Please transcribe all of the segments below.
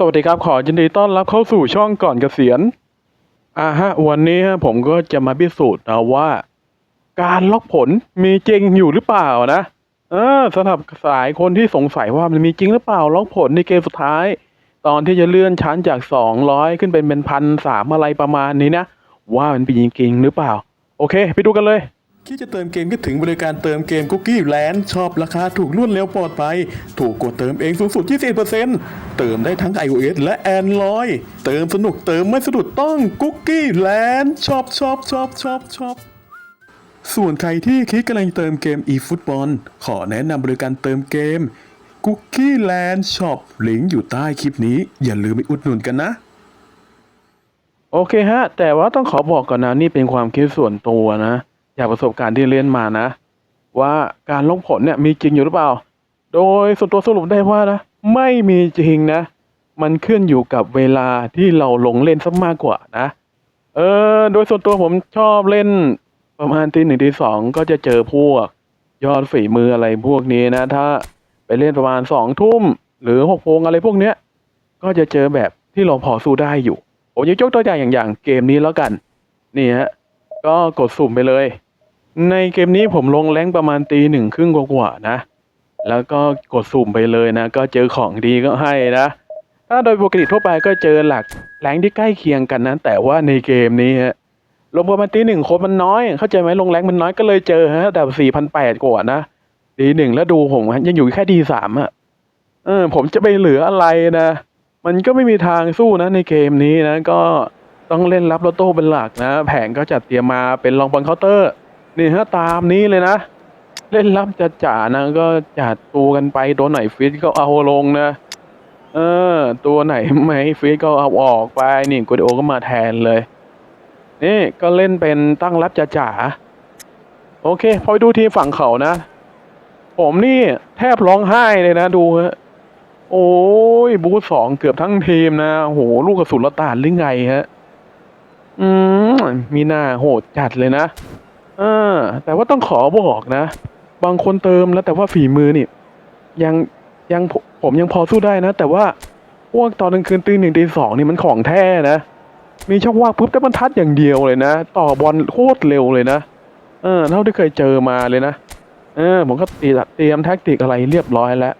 สวัสดีครับ ขอยินดีต้อนรับเข้าสู่ช่องก่อนเกษียณอ่าฮะ วันนี้ฮะผมก็จะมาพิสูจน์นะว่า การล็อกผลมีจริงอยู่หรือเปล่านะเออสำหรับสายคนที่สงสัยว่ามันมีจริงหรือเปล่าล็อกผลในเกมสุดท้าย ตอนที่จะเลื่อนชั้นจากสองร้อยขึ้นเป็นเป็นพันสามอะไรประมาณนี้นะ ว่ามันเป็นจริงหรือเปล่า โอเค ไปดูกันเลย คิดจะเติมเกมก็ถึงบริการเติมเกมคุกกี้แลนด์ชอบราคาถูกรวดเร็วปลอดภัย ถูกกดเติมเองสูงสุด20%เติมได้ทั้ง iOS และ Android เติมสนุกเติมไม่สะดุดต้องคุกกี้แลนด์ชอบชอบชอบชอบชอบส่วนใครที่คิดกำลังเติมเกม eFootball ขอแนะนำบริการเติมเกม Cookie Land Shop ลิงก์อยู่ใต้คลิปนี้ อย่าลืมไปอุดหนุนกันนะโอเคฮะ แต่ว่าต้องขอบอกก่อนนะ นี่เป็นความคิดส่วนตัวนะ จากประสบการณ์ที่เรียนมานะ ว่าการลงผลเนี่ยมีจริงอยู่หรือเปล่า โดยส่วนตัวสรุปได้ว่านะ ไม่มีจริงนะ มันขึ้นอยู่กับเวลาที่เราลงเล่นซะมากกว่านะ เออโดยส่วนตัวผมชอบเล่นประมาณตีหนึ่งตีสองก็จะเจอพวก ยอดฝีมืออะไรพวกนี้นะ ถ้าไปเล่นประมาณสองทุ่มหรือหกโมงอะไรพวกเนี้ยก็จะเจอแบบที่เราพอสู้ได้อยู่ ผมยกตัวอย่างอย่างอย่างเกมนี้แล้วกัน นี่ฮะ ก็กดสุ่มไปเลย ในเกมนี้ผมลงแรงประมาณตีหนึ่งครึ่งกว่าๆนะ แล้วก็กดสุ่มไปเลยนะ ก็เจอของดีก็ให้นะ ถ้าโดยปกติทั่วไปก็เจอหลักแรงที่ใกล้เคียงกันนะ แต่ว่าในเกมนี้ฮะลงประมาณตีหนึ่งคนมันน้อย เข้าใจไหมลงแรงมันน้อยก็เลยเจอฮะแต่สี่พันแปดกว่านะดีหนึ่งแล้วดูผมยังอยู่แค่ดีสามอะเออ ผมจะไปเหลืออะไรนะ มันก็ไม่มีทางสู้นะในเกมนี้นะ ก็ต้องเล่นรับลอตโต้เป็นหลักนะ แผงก็จัดเตรียมมาเป็นลองบอลเคาน์เตอร์ นี่ฮะตามนี้เลยนะ เล่นรับจะจ่านะก็จัดตัวกันไปตัวไหนฟิตก็เอาลงนะ เออ ตัวไหนไม่ฟิตก็เอาออกไปนี่กูดโอก็มาแทนเลย นี่ก็เล่นเป็นตั้งรับจะจ่าโอเค พอไปดูทีมฝั่งเขานะ ผมนี่แทบร้องไห้เลยนะดูฮะโอ้ย บูธสองเกือบทั้งทีมนะโหลูกกระสุนละตานหรือไงฮะ อืม มีหน้าโหดจัดเลยนะ เออ แต่ว่าต้องขอบอกนะ บางคนเติมแล้วแต่ว่าฝีมือนี่ ยังยังผมยังพอสู้ได้นะ แต่ว่าพวกตอนกลางคืนตีหนึ่งตีสองนี่มันของแท้นะ มีช่องว่างปุ๊บแต่มันทัดอย่างเดียวเลยนะ ต่อบอลโคตรเร็วเลยนะ เออเท่าที่เคยเจอมาเลยนะ เออ ผมก็เตรียมเตรียมแท็กติกอะไรเรียบร้อยแล้ว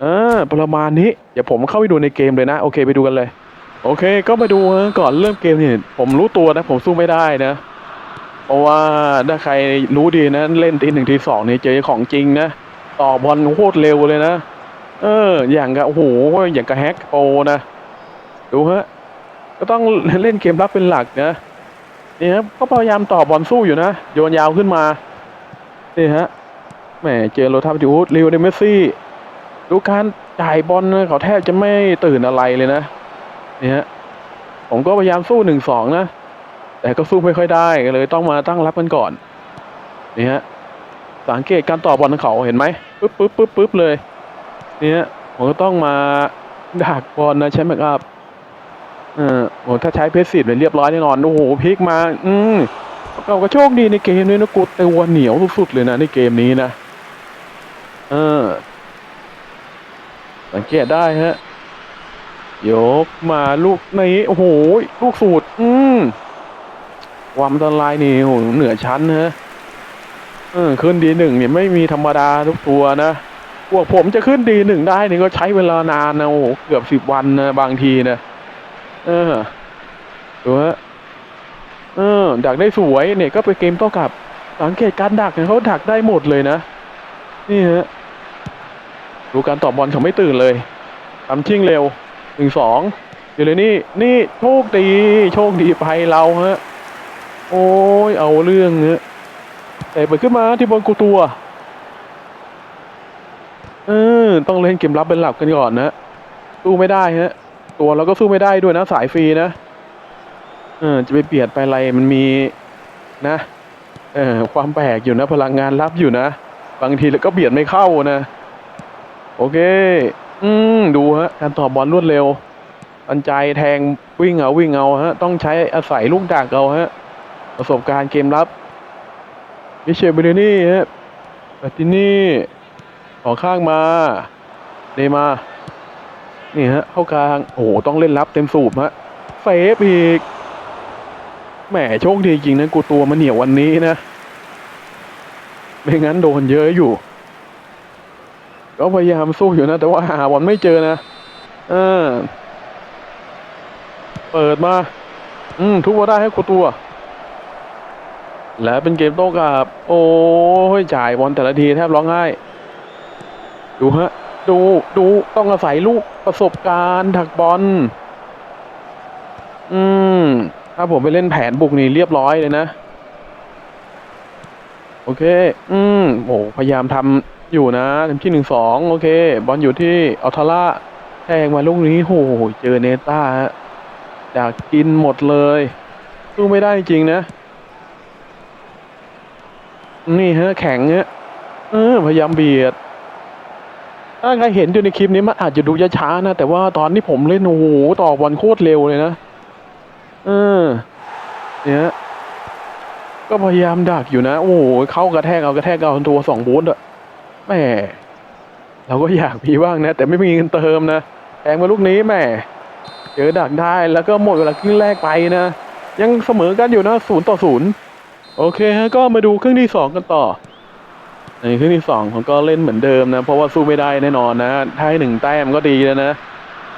เออ ประมาณนี้ เดี๋ยวผมเข้าไปดูในเกมเลยนะ โอเคไปดูกันเลย โอเค ก็มาดูก่อนเริ่มเกมนี่ผมรู้ตัวนะ ผมสู้ไม่ได้นะ เพราะว่าถ้าใครรู้ดีนะเล่นทีหนึ่งทีสองเนี่ยเจอของจริงนะต่อบอลโคตรเร็วเลยนะ เออ อย่างกับโอ้โหอย่างกับแฮกโปนะ ดูฮะ ก็ต้องเล่นเกมรับเป็นหลักนะนี่ครับก็พยายามต่อบอลสู้อยู่นะ โยนยาวขึ้นมานี่ฮะแหมเจอโรทับดิวูดลิวเดเมซี่ดูการจ่ายบอลนะเขาแทบจะไม่ตื่นอะไรเลยนะนี่ฮะผมก็พยายามสู้หนึ่งสองนะ แต่ก็สู้ไม่ค่อยได้ก็เลยต้องมาตั้งรับกันก่อนนี่ฮะสังเกตการต่อบอลของเขาเห็นไหมปึ๊บปึ๊บปึ๊บปึ๊บเลยนี่ฮะผมก็ต้องมาดักบอลนะใช้แม็กอัพเออโหถ้าใช้เพสซีดเลยเรียบร้อยแน่นอนโอ้โหพลิกมา อืมเราก็โชคดีในเกมนี้นะกูตัวเหนียวสุดๆเลยนะในเกมนี้นะ เออ สังเกตได้ฮะยกมาลูกนี้โอ้โหลูกสูตร อืม ความอันตรายนี่โหเหนือชั้นฮะเออขึ้นดีหนึ่งเนี่ยไม่มีธรรมดาทุกตัวนะพวกผมจะขึ้นดีหนึ่งได้นี่ก็ใช้เวลานานนะโอ้โหเกือบสิบวันนะบางทีนะเออดูฮะเออดักได้สวยเนี่ยก็เป็นเกมโต้กลับ สังเกตการดักเนี่ยเขาดักได้หมดเลยนะนี่ฮะดูการตอบบอลเขาไม่ตื่นเลยทำชิ่งเร็วหนึ่งสองเดี๋ยวเลยนี่นี่โชคดี โชคดีไปเราฮะ โอ้ยเอาเรื่องเนอะแต่เปิดขึ้นมาที่บอลกูตัว เออ ต้องเล่นเกมรับเป็นหลักกันก่อนนะสู้ไม่ได้ฮะ ตัวเราก็สู้ไม่ได้ด้วยนะ สายฟรีนะ เออ จะไปเปลี่ยนไปอะไรมันมีนะ เออ ความแปลกอยู่นะ พลังงานรับอยู่นะ บางทีแล้วก็เบียดไม่เข้านะ โอเค อืม ดูฮะ การต่อบอลรวดเร็วปันใจแทงวิ่งเอาวิ่งเอาฮะ ต้องใช้อาศัยลูกดักเอาฮะ ประสบการณ์เกมรับมิเชลเบเรนี่ฮะปาตินี่ออกข้างมาเดมานี่ฮะเข้ากลางโอ้โหต้องเล่นรับเต็มสูบฮะเฟฟอีกแหมโชคดีจริงนะกูตัวมันเหนียววันนี้นะ ไม่งั้นโดนเยอะอยู่ ก็พยายามสู้อยู่นะ แต่ว่าหาบอลไม่เจอนะเออเปิดมา อืมทุกว่าได้ให้กูตัว และเป็นเกมโต้กลับ โอ้ยจ่ายบอลแต่ละทีแทบร้องไห้ ดูฮะ ดูดูต้องอาศัยลูกประสบการณ์ถักบอล อืม ถ้าผมไปเล่นแผนบุกนี่เรียบร้อยเลยนะ โอเค อืมโอ้พยายามทำอยู่นะเต็มที่หนึ่งสองโอเค บอลอยู่ที่อัลทาร่าแทงมาลูกนี้โหเจอเนต้าฮะอยากกินหมดเลยสู้ไม่ได้จริงนะ นี่ฮะแข็งฮะเออพยายามเบียด ถ้าใครเห็นอยู่ในคลิปนี้มันอาจจะดูช้าๆนะ แต่ว่าตอนที่ผมเล่นโอ้โหต่อบอลโคตรเร็วเลยนะเออเนี่ยก็พยายามดักอยู่นะ โอ้โหเข้ากระแทกเอากระแทกเอาตัวสองบูทอะแหมเราก็อยากมีบ้างนะ แต่ไม่มีเงินเติมนะแทงมาลูกนี้แหมเจอดักได้แล้วก็หมดเวลาครึ่งแรกไปนะ ยังเสมอกันอยู่นะศูนย์ต่อศูนย์ โอเคฮะก็มาดูครึ่งที่สองกันต่อ ในครึ่งที่สองผมก็เล่นเหมือนเดิมนะ เพราะว่าสู้ไม่ได้แน่นอนนะถ้าให้หนึ่งแต้มก็ดีแล้วนะ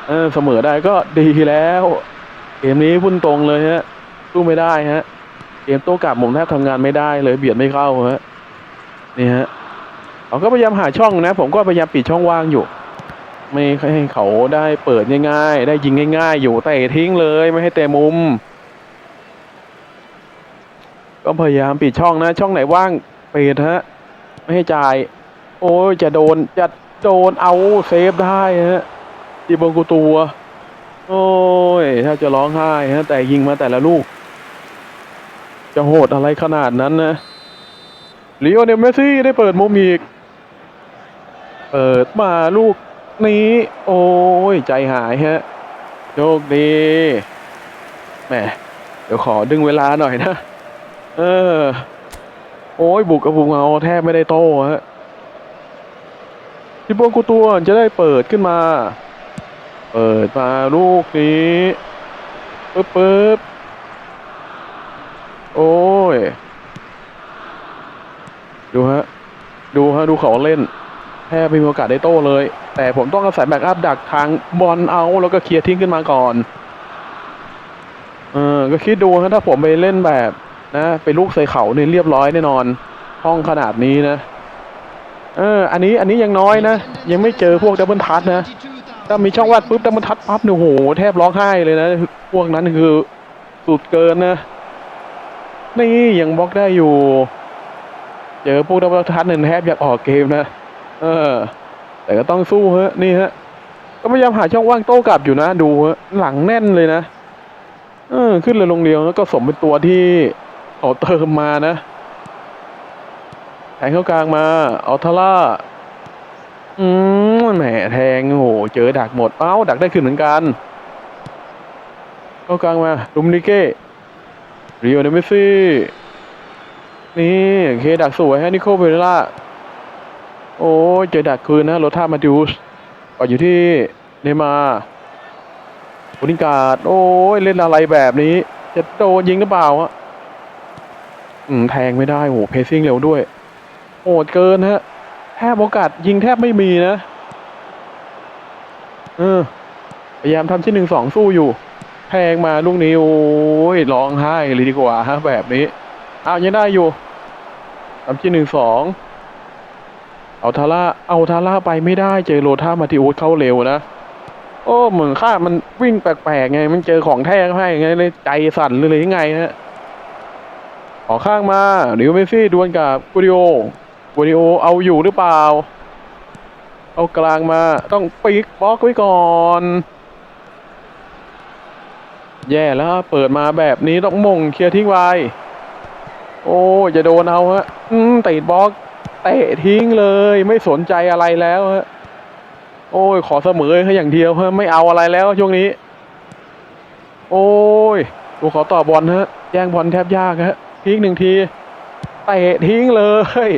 เออเสมอได้ก็ดีแล้วเกมนี้พุ่นตรงเลยฮะสู้ไม่ได้ฮะเกมโต้กลับผมแทบทำงานไม่ได้เลยเบียดไม่เข้าฮะนี่ฮะเขาก็พยายามหาช่องนะ ผมก็พยายามปิดช่องว่างอยู่ ไม่ให้เขาได้เปิดง่าย ๆ ได้ยิงง่าย ๆ อยู่แต่ทิ้งเลยไม่ให้เตะมุม ก็พยายามปิดช่องนะ ช่องไหนว่างปิดฮะ ไม่ให้จ่าย โอ้ยจะโดนจะโดนเอาเซฟได้ฮะดีบงกูตัว โอ้ยถ้าจะร้องไห้ฮะ แต่ยิงมาแต่ละลูก จะโหดอะไรขนาดนั้นนะลีโอเนลเมสซี่ได้เปิดมุมอีก เปิดมาลูกนี้ โอ้ยใจหายฮะโชคดีแหมเดี๋ยวขอดึงเวลาหน่อยนะ เออ โอ้ยบุกกับบุกเอาแทบไม่ได้โต้ฮะที่พวกกูตัวจะได้เปิดขึ้นมา เปิดมาลูกนี้ปึ๊บปึ๊บโอ้ย ดูฮะ ดูฮะ ดูเขาเล่น แทบไม่มีโอกาสได้โต้เลย แต่ผมต้องอาศัยแบ็กอัพดักทางบอลเอา แล้วก็เคลียร์ทิ้งขึ้นมาก่อน เออ ก็คิดดูฮะถ้าผมไปเล่นแบบ นะไปลูกใส่เขาเนี่ยเรียบร้อยแน่นอน ห้องขนาดนี้นะเอออันนี้อันนี้ยังน้อยนะ ยังไม่เจอพวกดับเบิลทัชนะ ถ้ามีช่องว่างปุ๊บดับเบิลทัชปั๊บเนี่ยโหแทบร้องไห้เลยนะ พวกนั้นคือสุดเกินนะ นี่ยังบล็อกได้อยู่ เจอพวกดับเบิลทัชเนี่ยแทบอยากออกเกมนะ เออ แต่ก็ต้องสู้ฮะนี่ฮะก็พยายามหาช่องว่างโต้กลับอยู่นะ ดูฮะหลังแน่นเลยนะเออขึ้นเลยลงเดียวแล้วก็สมเป็นตัวที่ เขาเติมมานะแทงเข้ากลางมาเอาทาร่าอืมแหมแทงโอ้โหเจอดักหมดเอ้าดักได้ขึ้นเหมือนกัน เข้ากลางมาลุมนิเก้เริโอเดมสซี่นี่โอเคดักสวยฮะนิโคเบเรล่าโอ้เจอดักคืนนะโรท่ามาดิวส์ก็อยู่ที่เนมาร์โอนิการ์ดโอ้ยเล่นอะไรแบบนี้ จะโดนยิงหรือเปล่าฮะ อืมแทงไม่ได้โหเพซิ่งเร็วด้วยโหดเกินฮะแทบโอกาสยิงแทบไม่มีนะเออพยายามทำที่หนึ่งสองสู้อยู่แทงมาลูกนี้โอ้ยร้องไห้เลยดีกว่าฮะแบบนี้อายังได้อยู่ทำที่หนึ่งสองเอาทาร่าเอาทาร่าไปไม่ได้เจอโรท่ามาติโอสเข้าเร็วนะโอ้เหมือนข้ามันวิ่งแปลกๆไง มันเจอของแท้ให้ไงเลยใจสั่นเลยยังไงฮะ ขอข้างมาเดี๋ยวเมซี่ดวลกับกูดิโอกูดิโอเอาอยู่หรือเปล่า เอากลางมาต้องปิกบล็อกไว้ก่อน แย่แล้วเปิดมาแบบนี้ต้องมงเคลียร์ทิ้งไว้ โอ้จะโดนเอาฮะติดบล็อกเตะทิ้งเลยไม่สนใจอะไรแล้วฮะโอ้ย ขอเสมอแค่อย่างเดียวฮะไม่เอาอะไรแล้วช่วงนี้ โอ้ยดูขอต่อบอลฮะแย่งบอลแทบยากฮะ ทิ้งหนึ่งทีเตะทิ้งเลย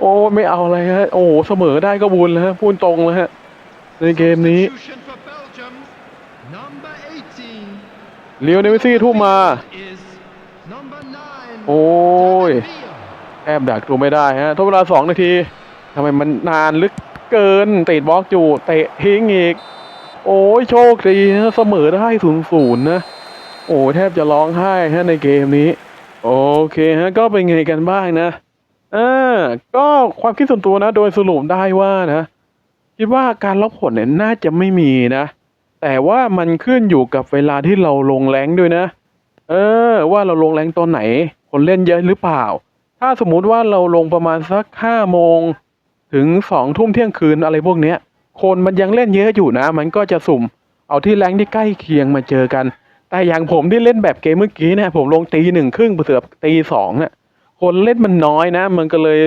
โอ้ยไม่เอาอะไรฮะโอ้โหเสมอได้ก็บุญแล้วฮะพูดตรงเลยฮะในเกมนี้ Number 18เลียวเนวิซี่ทุ่มมา is number 9. โอ้ย David Villa. แอบดักตัวไม่ได้ฮะทดเวลาสองนาทีทำไมมันนานลึกเกินติดบล็อกอยู่เตะทิ้งอีก โอ้ยโชคดีนะเสมอได้ศูนย์ศูนย์นะ โอ้แทบจะร้องไห้ฮะในเกมนี้ โอเคฮะก็เป็นไงกันบ้างนะอ่าก็ความคิดส่วนตัวนะ โดยสรุปได้ว่านะคิดว่าการล็อกผลเนี่ยน่าจะไม่มีนะ แต่ว่ามันขึ้นอยู่กับเวลาที่เราลงแรงด้วยนะ เออ ว่าเราลงแรงตอนไหน คนเล่นเยอะหรือเปล่า ถ้าสมมุติว่าเราลงประมาณสักห้าโมงถึงสองทุ่มเที่ยงคืนอะไรพวกเนี้ย คนมันยังเล่นเยอะอยู่นะ มันก็จะสุ่ม เอาที่แรงที่ใกล้เคียงมาเจอกัน แต่อย่างผมที่เล่นแบบเกมเมื่อกี้เนี่ยผมลงตีหนึ่งครึ่งเสือบตีสองเนี่ยคนเล่นมันน้อยนะ มันก็เลย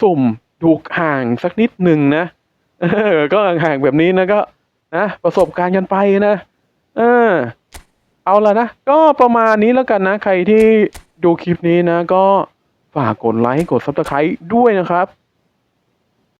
สุ่มถูกห่างสักนิดหนึ่งนะเออก็ห่างแบบนี้นะก็นะประสบการณ์กันไปนะเออ เอาละนะก็ประมาณนี้แล้วกันนะ ใครที่ดูคลิปนี้นะ ก็ฝากกดไลค์กดซับสไครต์ด้วยนะครับ